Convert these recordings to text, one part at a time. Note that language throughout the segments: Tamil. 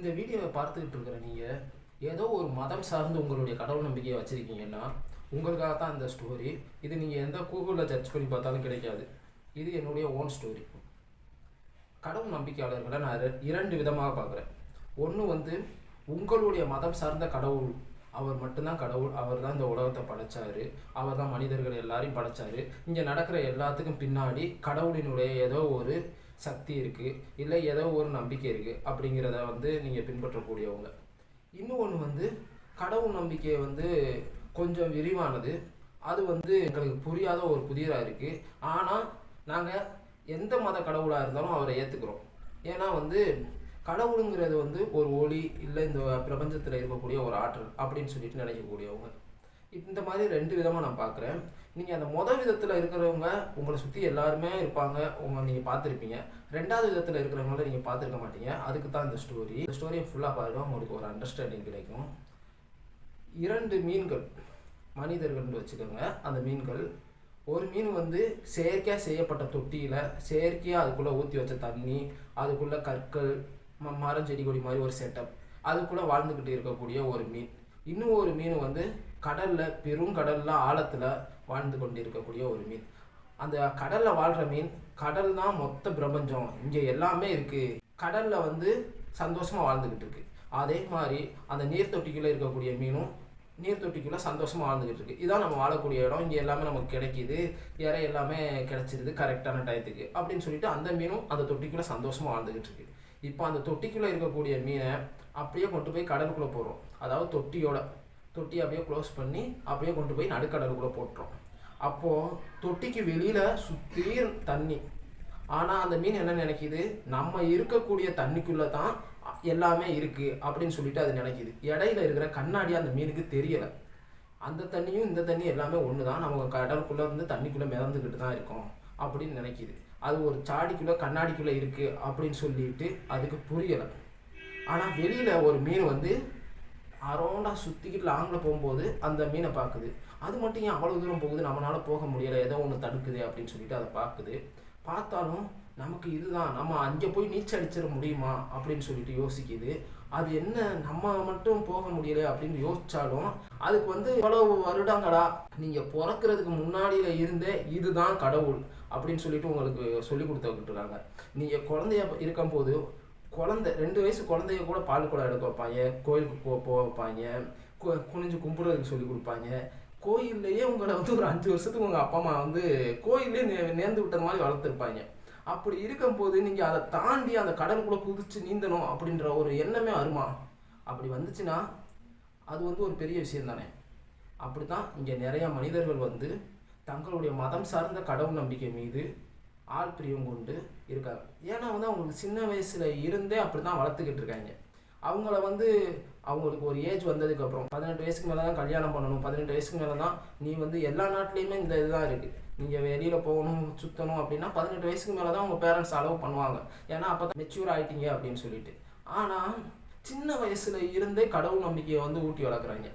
இந்த வீடியோவை பார்த்துக்கிட்டு இருக்கிற நீங்கள் ஏதோ ஒரு மதம் சார்ந்து உங்களுடைய கடவுள் நம்பிக்கையை வச்சுருக்கீங்கன்னா உங்களுக்காக தான் இந்த ஸ்டோரி இது நீங்கள் எந்த கூகுளில் சர்ச் பண்ணி பார்த்தாலும் கிடைக்காது. இது என்னுடைய ஓன் ஸ்டோரி கடவுள் நம்பிக்கையாளர்களை நான் இரண்டு விதமாக பார்க்குறேன். ஒன்று வந்து உங்களுடைய மதம் சார்ந்த கடவுள் அவர் மட்டும்தான் கடவுள் அவர் தான் இந்த உலகத்தை படைச்சார் அவர் தான் மனிதர்கள் எல்லாரையும் படைச்சார். இங்கே நடக்கிற எல்லாத்துக்கும் பின்னாடி கடவுளினுடைய ஏதோ ஒரு சக்தி இருக்குது இல்லை ஏதோ ஒரு நம்பிக்கை இருக்குது அப்படிங்கிறத வந்து நீங்கள் பின்பற்றக்கூடியவங்க. இன்னும் ஒன்று வந்து கடவுள் நம்பிக்கை வந்து கொஞ்சம் விரிவானது. அது வந்து எங்களுக்கு புரியாத ஒரு புதிராக இருக்குது ஆனால் நாங்கள் எந்த மத கடவுளாக இருந்தாலும் அவரை ஏற்றுக்கிறோம் ஏன்னா வந்து கடவுளுங்கிறது வந்து ஒரு ஒளி இல்லை இந்த பிரபஞ்சத்தில் இருக்கக்கூடிய ஒரு ஆற்றல் அப்படின்னு சொல்லிட்டு நினைக்கக்கூடியவங்க. இந்த மாதிரி ரெண்டு விதமாக நான் பார்க்குறேன். நீங்கள் அந்த முதல் விதத்தில் இருக்கிறவங்க உங்களை சுற்றி எல்லாருமே இருப்பாங்க. உங்களை நீங்கள் பார்த்துருப்பீங்க. ரெண்டாவது விதத்தில் இருக்கிறவங்கள நீங்கள் பார்த்துருக்க மாட்டீங்க. அதுக்கு தான் இந்த ஸ்டோரி இந்த ஸ்டோரியை ஃபுல்லாக பாருங்கள் உங்களுக்கு ஒரு அண்டர்ஸ்டாண்டிங் கிடைக்கும். இரண்டு மீன்கள் மனிதர்கள்னு வச்சுக்கோங்க. அந்த மீன்கள் ஒரு மீன் வந்து செயற்கையாக செய்யப்பட்ட தொட்டியில் செயற்கையாக அதுக்குள்ளே ஊற்றி வச்ச தண்ணி அதுக்குள்ளே கற்கள் ம மரம் செடி கொடி மாதிரி ஒரு செட்டப் அதுக்குள்ளே வாழ்ந்துக்கிட்டு இருக்கக்கூடிய ஒரு மீன். இன்னும் ஒரு மீன் வந்து கடலில் பெருங்கடலில் ஆழத்தில் வாழ்ந்து கொண்டு இருக்கக்கூடிய ஒரு மீன். அந்த கடலில் வாழ்கிற மீன் கடல் தான் மொத்த பிரபஞ்சம். இங்கே எல்லாமே இருக்குது கடலில் வந்து சந்தோஷமாக வாழ்ந்துக்கிட்டு இருக்கு. அதே மாதிரி அந்த நீர் தொட்டிக்குள்ளே இருக்கக்கூடிய மீனும் நீர் தொட்டிக்குள்ளே சந்தோஷமாக வாழ்ந்துக்கிட்டு இருக்குது இதான் நம்ம வாழக்கூடிய இடம். இங்கே எல்லாமே நமக்கு கிடைக்கிது. இறை எல்லாமே கிடைச்சிருது கரெக்டான டயத்துக்கு அப்படின்னு சொல்லிட்டு அந்த மீனும் அந்த தொட்டிக்குள்ளே சந்தோஷமாக வாழ்ந்துக்கிட்டு இருக்குது இப்போ அந்த தொட்டிக்குள்ளே இருக்கக்கூடிய மீனை அப்படியே கொண்டு போய் கடலுக்குள்ளே போடுறோம். அதாவது தொட்டியோட தொட்டி அப்படியே க்ளோஸ் பண்ணி அப்படியே கொண்டு போய் நடுக்கடலுக்குள்ளே போட்டுரும் அப்போது தொட்டிக்கு வெளியில் சுத்தீர் தண்ணி. ஆனால் அந்த மீன் என்ன நினைக்கிது? நம்ம இருக்கக்கூடிய தண்ணிக்குள்ளே தான் எல்லாமே இருக்குது அப்படின்னு சொல்லிட்டு அது நினைக்கிது. இடையில இருக்கிற கண்ணாடி அந்த மீனுக்கு தெரியலை. அந்த தண்ணியும் இந்த தண்ணி எல்லாமே ஒன்று தான் நம்ம கடலுக்குள்ளே வந்து தண்ணிக்குள்ளே மிதந்துக்கிட்டு தான் இருக்கோம் அப்படின்னு நினைக்கிது. அது ஒரு சாடிக்குள்ளே கண்ணாடிக்குள்ளே இருக்குது அப்படின்னு சொல்லிட்டு அதுக்கு புரியலை. ஆனால் வெளியில் ஒரு மீன் வந்து அரௌண்டாக சுற்றிக்கிட்டு லாங்கில் போகும்போது அந்த மீனை பார்க்குது. அது மட்டும் ஏன் அவ்வளோ தூரம் போகுது? நம்மளால் போக முடியலை. ஏதோ ஒன்று தடுக்குது அப்படின்னு சொல்லிட்டு அதை பார்க்குது. பார்த்தாலும் நமக்கு இதுதான். நம்ம அங்கே போய் நீச்சல் அடிச்சிட முடியுமா அப்படின்னு சொல்லிட்டு யோசிக்குது. அது என்ன? நம்ம மட்டும் போக முடியல அப்படின்னு யோசிச்சாலும் அதுக்கு வந்து இவ்வளவு வருடங்களா நீங்கள் பிறக்கிறதுக்கு முன்னாடியில இருந்தே இதுதான் கடவுள். அப்படின்னு சொல்லிட்டு உங்களுக்கு சொல்லி கொடுத்துக்கிட்டு இருக்காங்க நீங்கள் குழந்தைய இருக்கும்போது குழந்தை ரெண்டு வயசு குழந்தைய கூட பால் குடம் எடுக்க வைப்பாங்க கோயிலுக்கு போ போக வைப்பாங்க கு- குனிஞ்சு கும்பிட்றதுக்கு சொல்லி கொடுப்பாங்க. கோயில்லையே உங்களை வந்து ஒரு அஞ்சு வருஷத்துக்கு உங்கள் அப்பா அம்மா வந்து கோயிலே நே நேர்ந்து விட்டது மாதிரி வளர்த்துருப்பாங்க. அப்படி இருக்கும்போது நீங்கள் அதை தாண்டி அந்த கடலுக்குள்ளே குதிச்சு நீந்தணும் அப்படின்ற ஒரு எண்ணமே வருமா? அப்படி வந்துச்சுன்னா அது வந்து ஒரு பெரிய விஷயம் தானே. அப்படி தான் இங்கே நிறையா மனிதர்கள் வந்து தங்களுடைய மதம் சார்ந்த கடவுள் நம்பிக்கை மீது ஆள் பிரியம் கொண்டு இருக்காங்க. ஏன்னா வந்து அவங்களுக்கு சின்ன வயசில் இருந்தே அப்படி தான் வளர்த்துக்கிட்டு இருக்காங்க. அவங்கள வந்து அவங்களுக்கு ஒரு ஏஜ் வந்ததுக்கு அப்புறம் பதினெட்டு வயசுக்கு மேலே தான் கல்யாணம் பண்ணணும். பதினெட்டு வயசுக்கு மேலே தான் நீ வந்து எல்லா நாட்டிலையுமே இந்த இதுதான் இருக்குது நீங்கள் வெளியில் போகணும் சுற்றணும் அப்படின்னா பதினெட்டு வயசுக்கு மேலே தான் உங்கள் பேரண்ட்ஸ் அலோவ் பண்ணுவாங்க. ஏன்னா அப்போ தான் மெச்சூர் ஆகிட்டீங்க அப்படின்னு சொல்லிட்டு. ஆனால் சின்ன வயசில் இருந்தே கடவுள் நம்பிக்கையை வந்து ஊட்டி வளர்க்குறாங்க.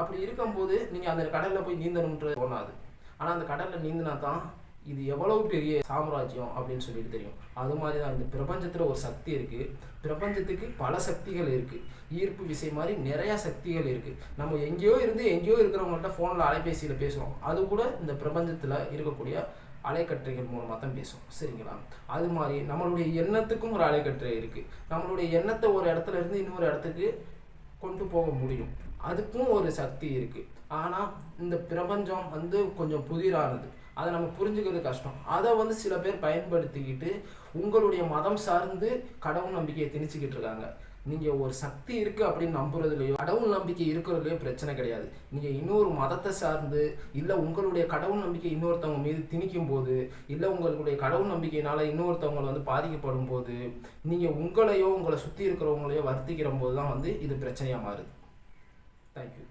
அப்படி இருக்கும்போது நீங்கள் அந்த கடலில் போய் நீந்தணுன்றது தோணாது. ஆனால் அந்த கடலில் நீந்தினா தான் இது எவ்வளவு பெரிய சாம்ராஜ்யம் அப்படின்னு சொல்லிட்டு தெரியும். அது மாதிரி தான் இந்த பிரபஞ்சத்தில் ஒரு சக்தி இருக்குது பிரபஞ்சத்துக்கு பல சக்திகள் இருக்குது ஈர்ப்பு விசை மாதிரி நிறையா சக்திகள் இருக்குது நம்ம எங்கேயோ இருந்து எங்கேயோ இருக்கிறவங்கள்ட்ட ஃபோனில் அலைபேசியில் பேசுகிறோம் அது கூட இந்த பிரபஞ்சத்தில் இருக்கக்கூடிய அலைக்கற்றைகள் மூலமாக தான் பேசும் சரிங்களா? அது மாதிரி நம்மளுடைய எண்ணத்துக்கும் ஒரு அலைக்கற்றை இருக்குது நம்மளுடைய எண்ணத்தை ஒரு இடத்துல இருந்து இன்னொரு இடத்துக்கு கொண்டு போக முடியும். அதுக்கும் ஒரு சக்தி இருக்குது ஆனால் இந்த பிரபஞ்சம் வந்து கொஞ்சம் புதிரானது. அதை நம்ம புரிஞ்சுக்கிறது கஷ்டம். அதை வந்து சில பேர் பயன்படுத்திக்கிட்டு உங்களுடைய மதம் சார்ந்து கடவுள் நம்பிக்கையை திணிச்சுக்கிட்டு இருக்காங்க. நீங்கள் ஒரு சக்தி இருக்குது அப்படின்னு நம்புறதுலையோ கடவுள் நம்பிக்கை இருக்கிறதுலையோ பிரச்சனை கிடையாது. நீங்கள் இன்னொரு மதத்தை சார்ந்து இல்லை உங்களுடைய கடவுள் நம்பிக்கை இன்னொருத்தவங்க மீது திணிக்கும் போது இல்லை உங்களுடைய கடவுள் நம்பிக்கையினால இன்னொருத்தவங்களை வந்து பாதிக்கப்படும் போது நீங்கள் உங்களையோ உங்களை சுற்றி இருக்கிறவங்களையோ வருத்திக்கிற போது தான் வந்து இது பிரச்சனையாக மாறுது. தேங்க்யூ